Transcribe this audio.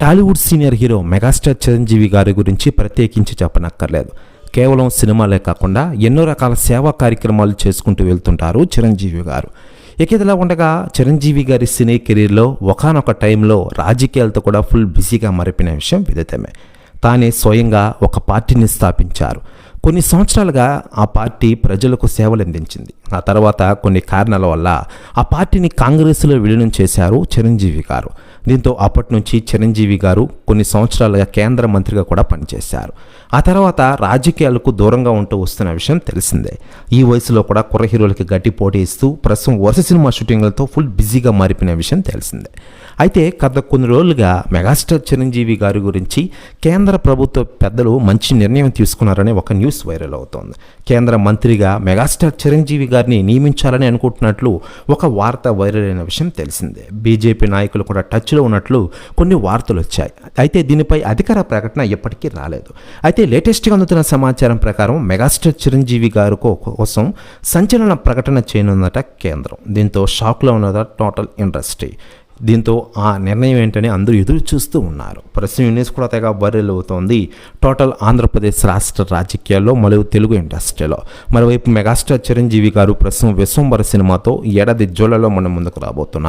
Tollywood senior hero megastar Chiranjeevi గారి గురించి ప్రత్యేకించి చెప్పనక్కర్లేదు. కేవలం సినిమాలే కాకుండా ఎన్నో రకాల సేవా కార్యక్రమాలు చేసుకుంటూ వెళ్తుంటారు చిరంజీవి గారు. ఇక ఇదిలా ఉండగా చిరంజీవి గారి సినీ కెరీర్లో ఒకనొక టైంలో రాజకీయాలతో కూడా ఫుల్ బిజీగా మరిపిన విషయం విదితమే. తానే స్వయంగా ఒక పార్టీని స్థాపించారు. కొన్ని సంవత్సరాలుగా ఆ పార్టీ ప్రజలకు సేవలు అందించింది ఆ తర్వాత కొన్ని కారణాల వల్ల ఆ పార్టీని కాంగ్రెస్లో విలీనం చేశారు చిరంజీవి గారు. దీంతో అప్పటి నుంచి చిరంజీవి గారు కొన్ని సంవత్సరాలుగా కేంద్ర మంత్రిగా కూడా పనిచేశారు. ఆ తర్వాత రాజకీయాలకు దూరంగా ఉంటూ వస్తున్న విషయం తెలిసిందే. ఈ వయసులో కూడా కుర్ర హీరోలకి గట్టి పోటీ ఇస్తూ ప్రస్తుతం వరుస సినిమా షూటింగ్లతో ఫుల్ బిజీగా మారిపోయిన విషయం తెలిసిందే. అయితే గత కొన్ని రోజులుగా మెగాస్టార్ చిరంజీవి గారి గురించి కేంద్ర ప్రభుత్వ పెద్దలు మంచి నిర్ణయం తీసుకున్నారనే ఒక న్యూస్ వైరల్ అవుతోంది. కేంద్ర మంత్రిగా మెగాస్టార్ చిరంజీవి గారిని నియమించాలని అనుకుంటున్నట్లు ఒక వార్త వైరల్ అయిన విషయం తెలిసిందే. బీజేపీ నాయకులు కూడా టచ్లో ఉన్నట్లు కొన్ని వార్తలు వచ్చాయి. అయితే దీనిపై అధికార ప్రకటన ఎప్పటికీ రాలేదు. అయితే లేటెస్ట్గా అందుతున్న సమాచారం ప్రకారం మెగాస్టార్ చిరంజీవి గారు కోసం సంచలన ప్రకటన చేయనుందట కేంద్రం. దీంతో షాక్లో ఉన్నదా? Total industry. దీంతో ఆ నిర్ణయం ఏంటని అందరూ ఎదురు చూస్తూ ఉన్నారు. ప్రస్తుతం న్యూస్ కూడా తెగ వైరల్ అవుతోంది. టోటల్ ఆంధ్రప్రదేశ్ రాష్ట్ర రాజకీయాల్లో మరియు తెలుగు ఇండస్ట్రీలో. మరోవైపు మెగాస్టార్ చిరంజీవి గారు ప్రస్తుతం విశ్వంబర సినిమాతో ఏడాది జూలైలో మన ముందుకు రాబోతున్నారు.